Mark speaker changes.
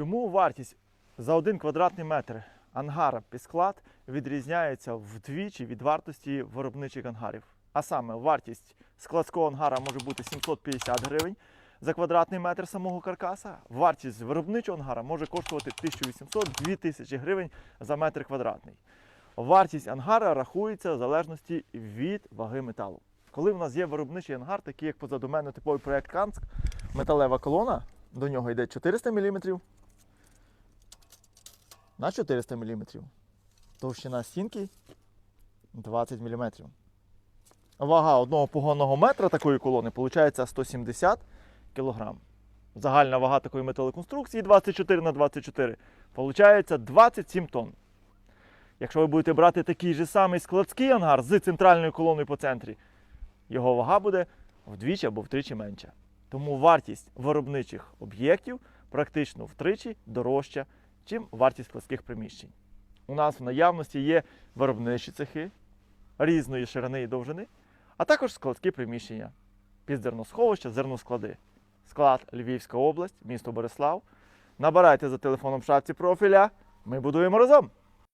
Speaker 1: Чому вартість за один квадратний метр ангара під склад відрізняється вдвічі від вартості виробничих ангарів? А саме вартість складського ангара може бути 750 гривень за квадратний метр самого каркаса. Вартість виробничого ангара може коштувати 1800-2000 гривень за метр квадратний. Вартість ангара рахується в залежності від ваги металу. Коли в нас є виробничий ангар, такий як позаду мене типовий проект Канск, металева колона, до нього йде 400 мм на 400 мм. Товщина стінки 20 мм. Вага одного погонного метра такої колони виходить 170 кг. Загальна вага такої металоконструкції 24 на 24 виходить 27 тонн. Якщо ви будете брати такий же самий складський ангар з центральною колоною по центрі, його вага буде вдвічі або втричі менша. Тому вартість виробничих об'єктів практично втричі дорожча, ніж вартість складських приміщень. У нас в наявності є виробничі цехи різної ширини і довжини, а також складські приміщення, підзерносховища, зерносклади. Склад Львівська область, місто Борислав. Набирайте за телефоном в шапці профіля. Ми будуємо разом.